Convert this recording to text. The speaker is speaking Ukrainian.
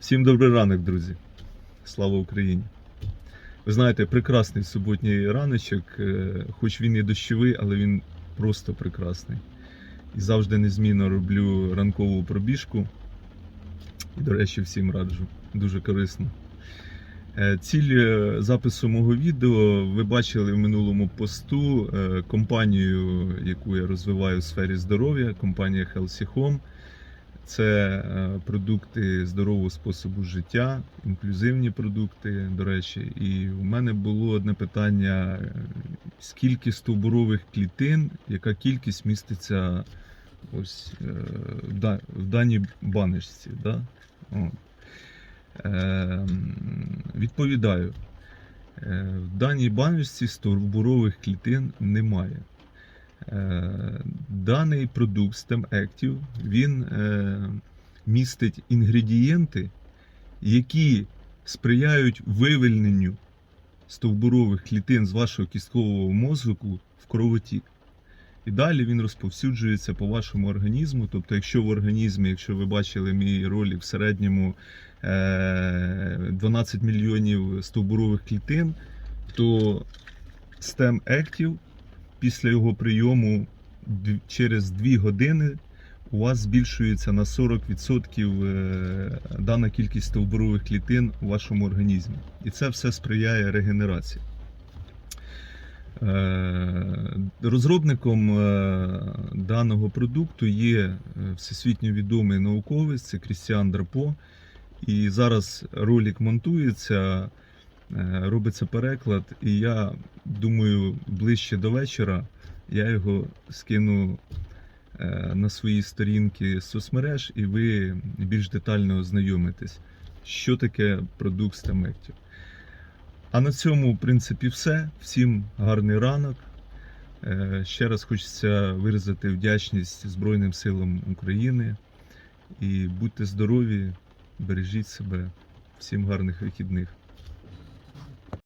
Всім добрий ранок, друзі. Слава Україні. Ви знаєте, прекрасний суботній раночок, е, хоч він і дощовий, але він просто прекрасний. І завжди незмінно роблю ранкову пробіжку. І, до речі, всім раджу. Дуже корисно. Е, Ціль е, запису мого відео ви бачили в минулому посту компанію, яку я розвиваю в сфері здоров'я, компанія Healthy Home. Це е, продукти здорового способу життя, інклюзивні продукти, до речі. І у мене було одне питання: е, скільки стовбурових клітин, яка кількість міститься ось е, в даній баночці. Да? О. Е, Відповідаю. В даній баночці стовбурових клітин немає. Е, Даний продукт STEM Active, він е, містить інгредієнти, які сприяють вивільненню стовбурових клітин з вашого кісткового мозку в кровотік. І далі він розповсюджується по вашому організму. Тобто, якщо в організмі, якщо ви бачили мій ролик в середньому е, 12 мільйонів стовбурових клітин, то STEM Active після його прийому через 2 години у вас збільшується на 40% е, дана кількість стовбурових клітин у вашому організмі. І це все сприяє регенерації. Е, Розробником е, даного продукту є всесвітньо відомий науковець, це Крістіан Драпо. І зараз ролик монтується, робиться переклад, і я думаю, ближче до вечора я його скину е, на свої сторінки соцмереж, і ви більш детально ознайомитесь, що таке продукт Стамектів. А на цьому, в принципі, все. Всім гарний ранок. Е, Ще раз хочеться виразити вдячність Збройним силам України. І будьте здорові, бережіть себе. Всім гарних вихідних.